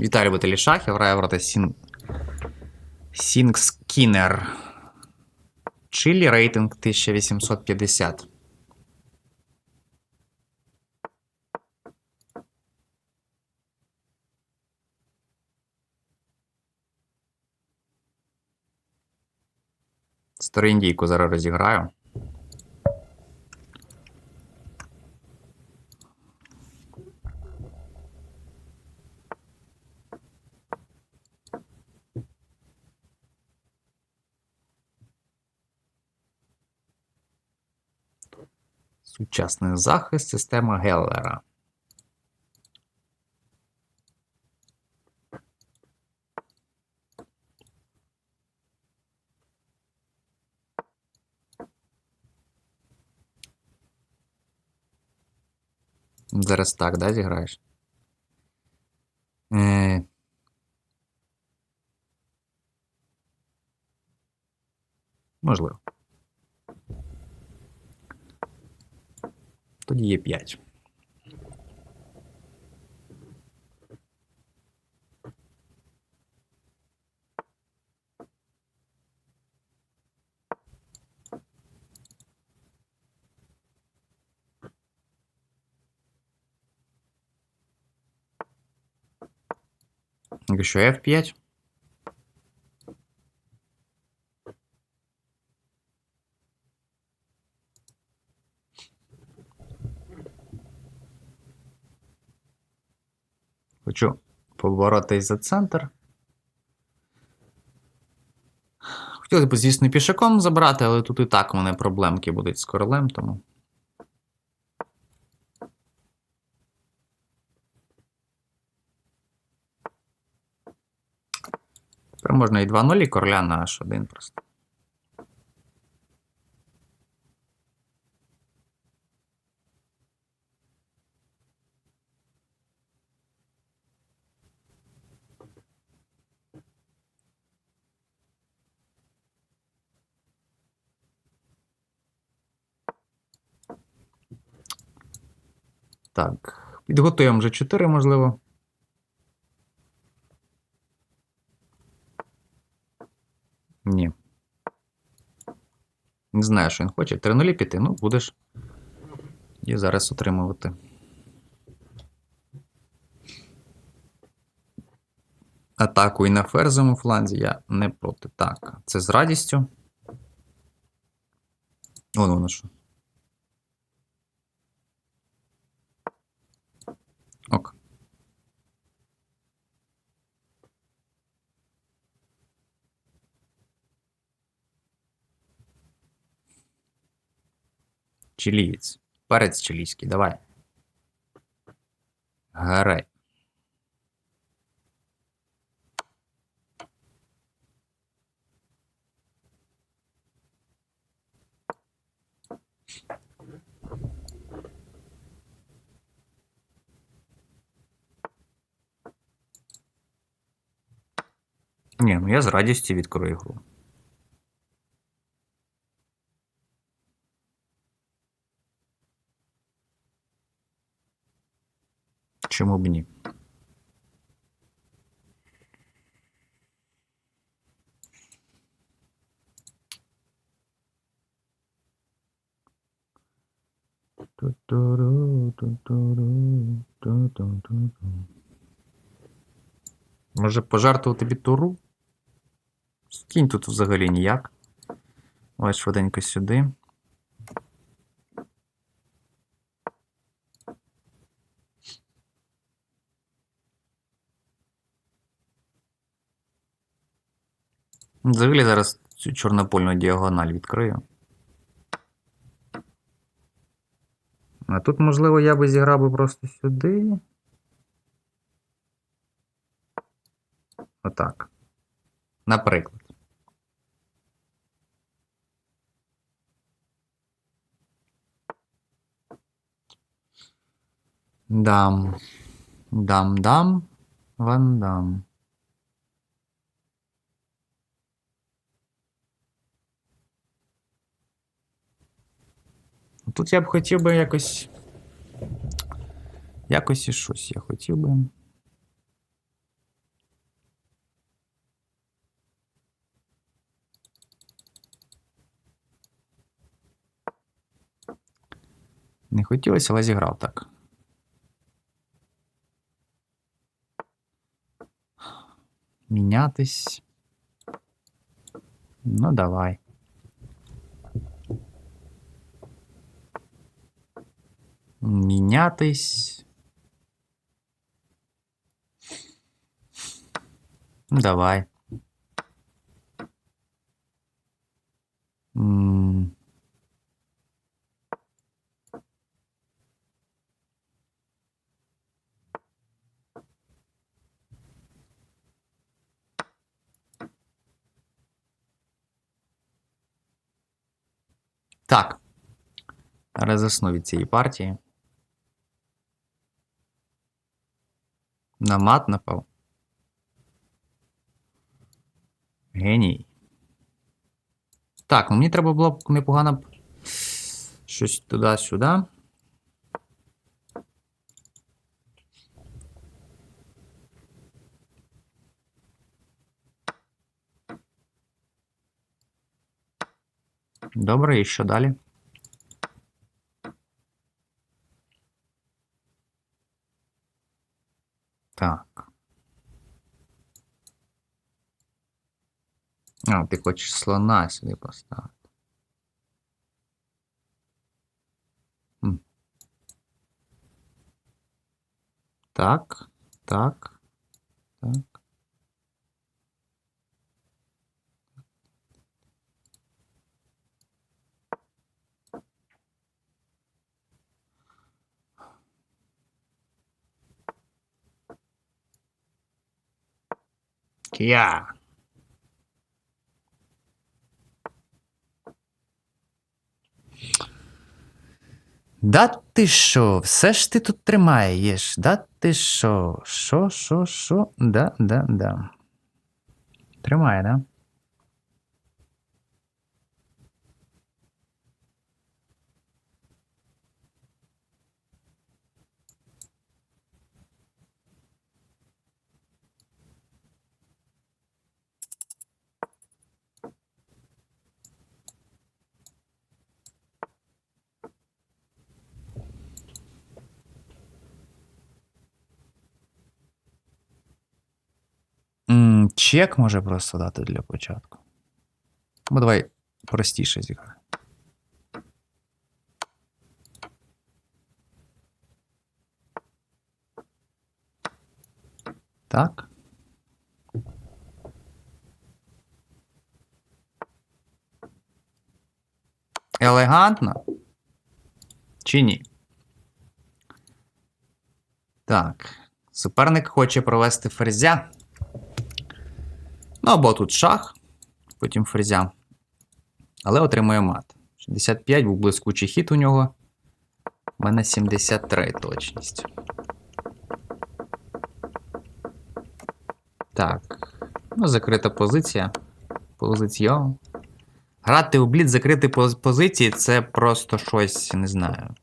Віталій любителі шахів грає проти Сін... Сінгскінер. Чилі рейтинг 1850. Стару індійку зараз розіграю. Сучасний захист система Геллера. Зараз так, да, зіграєш? Е... Можливо. Тоді є 5. Якщо F5. Хочу поборотись за центр. Хотілося б, звісно, пішаком забрати, але тут і так у мене проблемки будуть з королем, тому. Тепер можна і 2-0, і короля на H1 просто. Так, підготуємо вже 4, можливо. Ні. Не знаю, що він хоче. 3-0 піти, ну, будеш. І зараз отримувати. Атаку і на ферзовому фланзі я не проти. Так, це з радістю. Вон воно що. Чилієць. Перець чилійський, давай. Гарай. Ні, ну я з радістю відкрию гру. Чому б ні? Може пожартувати туру? Кінь тут взагалі ніяк. Ось швиденько сюди. Взагалі зараз цю чорнопольну діагональ відкрию. А тут, можливо, я би зіграв би просто сюди. Отак. Наприклад. Дам. Дам, дам. Тут я б хотів би якось. Якось і щось я хотів би. Не хотілося, але зіграв так. Мінятись. Ну, давай. Мінятись. Ну, давай. М. Так. Зараз засну від цієї партії. На мат напав. Геній. Так, ну мені треба було б непогано б щось туди-сюди. Добре, і що далі? Так. А, ти хочеш слона сюди поставити. М. Так, так, так. Кія. Да ти що? Все ж ти тут тримаєш? Да ти що? Що, що, що? Да, да, да. Тримає, да? Чек може просто дати для початку. Ну, давай простіше зіграй. Так. Елегантно? Чи ні? Так. Суперник хоче провести ферзя. Ну, або тут шах, потім ферзя. Але отримує мат. 65 був блискучий хід у нього. У мене 73 точність. Так. Ну, закрита позиція. Позиція. Грати у блід закрити позиції це просто щось, не знаю.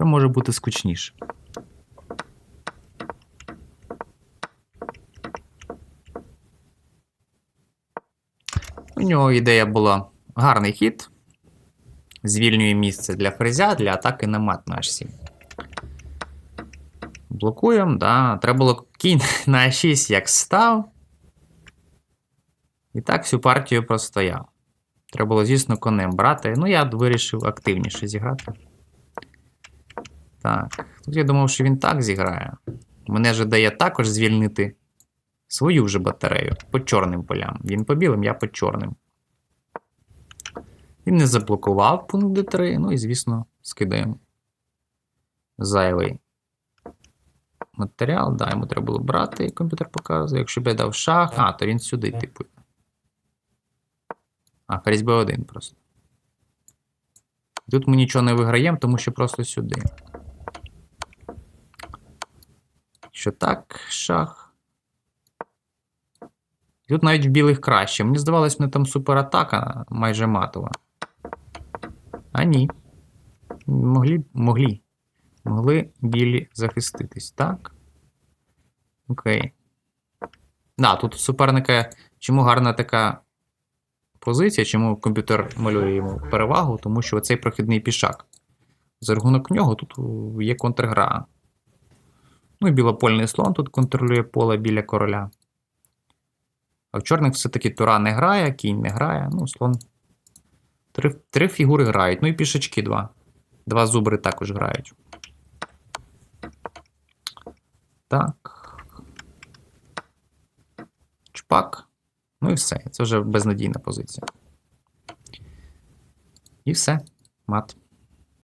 Що може бути скучніше? У нього ідея була гарний хід. Звільнює місце для фрезя, для атаки на мат на H7. Блокуємо, да. Треба було кінь на А6 як став. І так всю партію простояв. Треба було, звісно, конем брати. Ну, я вирішив активніше зіграти. Так, тут я думав, що він так зіграє. Мене же дає також звільнити свою вже батарею по чорним полям. Він по білим, я по чорним. Він не заблокував пункт D3, ну і, звісно, скидаємо зайвий матеріал. Да, йому треба було брати, комп'ютер показує. Якщо б я дав шах, а, то він сюди, типу. А, ферзь B1 просто. Тут ми нічого не виграємо, тому що просто сюди. Що так, шах. Тут навіть в білих краще. Мені здавалось, мене там суператака майже матова. А ні. Могли, могли. Могли білі захиститись, так? Окей. Да, тут суперника чому гарна така позиція, чому комп'ютер малює йому перевагу, тому що оцей прохідний пішак. За рахунок нього тут є контргра. Ну і білопольний слон тут контролює поле біля короля. А в чорних все-таки тура не грає, кінь не грає. Ну, слон. Три, три фігури грають. Ну і пішачки два. Два зубри також грають. Так. Чпак. Ну і все. Це вже безнадійна позиція. І все. Мат.